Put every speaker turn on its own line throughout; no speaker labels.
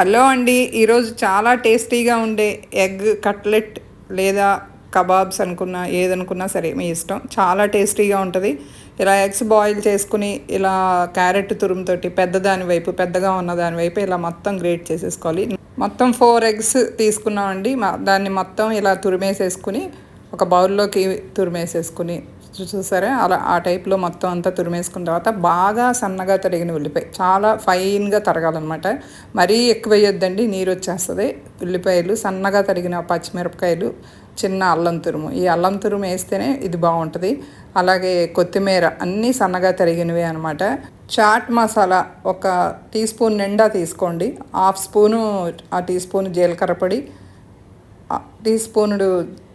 Hello అండి. ఈరోజు చాలా టేస్టీగా ఉండే ఎగ్ కట్లెట్ లేదా కబాబ్స్ అనుకున్నా ఏదనుకున్నా సరే మీ ఇష్టం. చాలా టేస్టీగా ఉంటుంది. ఇలా ఎగ్స్ బాయిల్ చేసుకుని ఇలా క్యారెట్ తురుముతోటి పెద్దదాని వైపు పెద్దగా ఉన్న దాని వైపు ఇలా మొత్తం గ్రేట్ చేసేసుకోవాలి. మొత్తం ఫోర్ ఎగ్స్ తీసుకున్నామండి. దాన్ని మొత్తం ఇలా తురిమేసేసుకుని ఒక బౌల్లోకి తురిమేసేసుకుని చూసారా? అలా ఆ టైప్లో మొత్తం అంతా తురిమేసుకున్న తర్వాత బాగా సన్నగా తరిగిన ఉల్లిపాయ. చాలా ఫైన్గా తరగాలన్నమాట. మరీ ఎక్కువ వేయొద్దండి నీరు వచ్చేస్తుంది. ఉల్లిపాయలు సన్నగా తరిగిన పచ్చిమిరపకాయలు చిన్న అల్లం తురుము. ఈ అల్లం తురుము వేస్తేనే ఇది బాగుంటుంది. అలాగే కొత్తిమీర అన్నీ సన్నగా తరిగినవి అనమాట చాట్ మసాలా ఒక టీ స్పూన్ నిండా తీసుకోండి. హాఫ్ స్పూను ఆ టీ స్పూన్ జీలకర్ర పొడి టీ స్పూనుడు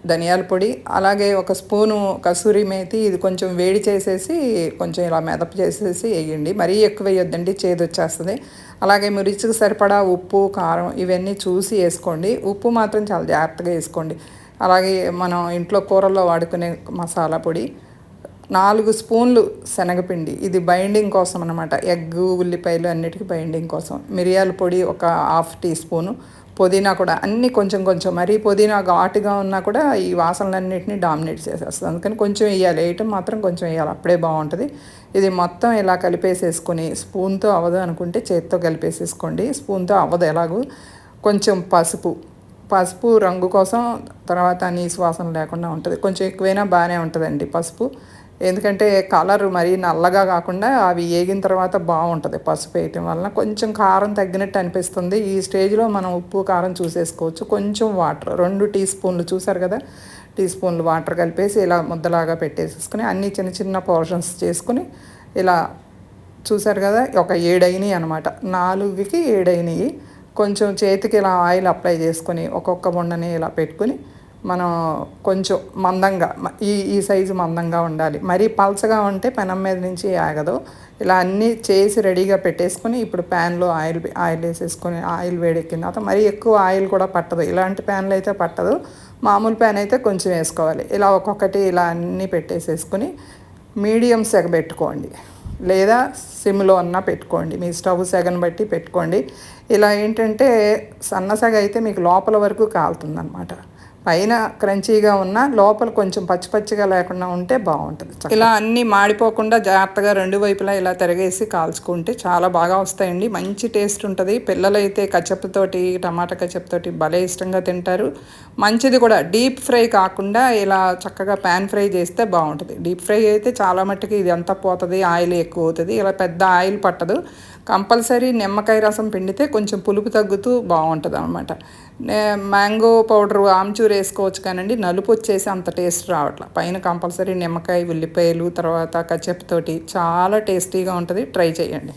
ధనియాల పొడి అలాగే ఒక స్పూను కసూరి మేతి ఇది కొంచెం వేడి చేసేసి కొంచెం ఇలా మెదప చేసేసి వేయండి. మరీ ఎక్కువ వేయొద్దండి చేదు వచ్చేస్తుంది. అలాగే రుచికి సరిపడా ఉప్పు కారం ఇవన్నీ చూసి వేసుకోండి. ఉప్పు మాత్రం చాలా జాగ్రత్తగా వేసుకోండి. అలాగే మనం ఇంట్లో కూరల్లో వాడుకునే మసాలా పొడి నాలుగు స్పూన్లు శనగపిండి. ఇది బైండింగ్ కోసం అనమాట ఎగ్ ఉల్లిపాయలు అన్నిటికీ బైండింగ్ కోసం. మిరియాల పొడి ఒక హాఫ్ టీ స్పూను పుదీనా కూడా అన్నీ కొంచెం కొంచెం. మరీ పుదీనా ఘాటుగా ఉన్నా కూడా ఈ వాసనలన్నింటినీ డామినేట్ చేసేస్తుంది. అందుకని కొంచెం వేయాలి. వేయటం మాత్రం కొంచెం వేయాలి. అప్పుడే బాగుంటుంది. ఇది మొత్తం ఇలా కలిపేసేసుకొని స్పూన్తో అవ్వదు అనుకుంటే చేత్తో కలిపేసేసుకోండి. స్పూన్తో అవ్వదు ఎలాగూ. కొంచెం పసుపు. పసుపు రంగు కోసం తర్వాత నీసు వాసన లేకుండా ఉంటుంది. కొంచెం ఎక్కువైనా బాగానే ఉంటుందండి పసుపు. ఎందుకంటే కలర్ మరీ నల్లగా కాకుండా అవి వేగిన తర్వాత బాగుంటుంది. పసుపు వేయటం వలన కొంచెం కారం తగ్గినట్టు అనిపిస్తుంది. ఈ స్టేజ్లో మనం ఉప్పు కారం చూసేసుకోవచ్చు. కొంచెం వాటర్ రెండు టీ స్పూన్లు చూసారు కదా? టీ స్పూన్లు వాటర్ కలిపేసి ఇలా ముద్దలాగా పెట్టేసేసుకుని అన్ని చిన్న చిన్న పోర్షన్స్ చేసుకుని ఇలా చూసారు కదా? ఒక ఏడైనవి అనమాట నాలుగుకి ఏడైనవి కొంచెం చేతికి ఇలా ఆయిల్ అప్లై చేసుకొని ఒక్కొక్క బొండని ఇలా పెట్టుకుని మనం కొంచెం మందంగా ఈ ఈ సైజు మందంగా ఉండాలి. మరీ పల్చగా ఉంటే పెనం మీద నుంచి ఆగదు. ఇలా అన్నీ చేసి రెడీగా పెట్టేసుకొని ఇప్పుడు ప్యాన్లో ఆయిల్ ఆయిల్ వేసేసుకొని ఆయిల్ వేడెక్కిన తర్వాత మరీ ఎక్కువ ఆయిల్ కూడా పట్టదు. ఇలాంటి ప్యాన్లు అయితే పట్టదు. మామూలు ప్యాన్ అయితే కొంచెం వేసుకోవాలి. ఇలా ఒక్కొక్కటి ఇలా అన్నీ పెట్టేసేసుకొని మీడియం సెగ పెట్టుకోండి. లేదా సిమ్లో అన్నా పెట్టుకోండి. మీ స్టవ్ సెగను బట్టి పెట్టుకోండి. ఇలా ఏంటంటే సన్నసగ అయితే మీకు లోపల వరకు కాలుతుంది అనమాట పైన క్రంచీగా ఉన్న లోపల కొంచెం పచ్చి పచ్చిగా లేకుండా ఉంటే బాగుంటుంది. ఇలా అన్నీ మాడిపోకుండా జాగ్రత్తగా రెండు వైపులా ఇలా తిరగేసి కాల్చుకుంటే చాలా బాగా వస్తాయండి. మంచి టేస్ట్ ఉంటుంది. పిల్లలైతే కచ్చప్పుతోటి టమాటా కచ్చప్పుతోటి భలే ఇష్టంగా తింటారు. మంచిది కూడా. డీప్ ఫ్రై కాకుండా ఇలా చక్కగా ప్యాన్ ఫ్రై చేస్తే బాగుంటుంది. డీప్ ఫ్రై అయితే చాలా మట్టుకు ఇది అంతా పోతుంది ఆయిల్ ఎక్కువ అవుతుంది. ఇలా పెద్ద ఆయిల్ పట్టదు. కంపల్సరీ నిమ్మకాయ రసం పిండితే కొంచెం పులుపు తగ్గుతూ బాగుంటుంది అనమాట మ్యాంగో పౌడర్ ఆమ్చూర్ వేసుకోవచ్చు కానండి. నలుపు వచ్చేసి అంత టేస్ట్ రావట్లే. పైన కంపల్సరీ నిమ్మకాయ ఉల్లిపాయలు తర్వాత కచ్చప్పుతోటి చాలా టేస్టీగా ఉంటుంది. ట్రై చేయండి.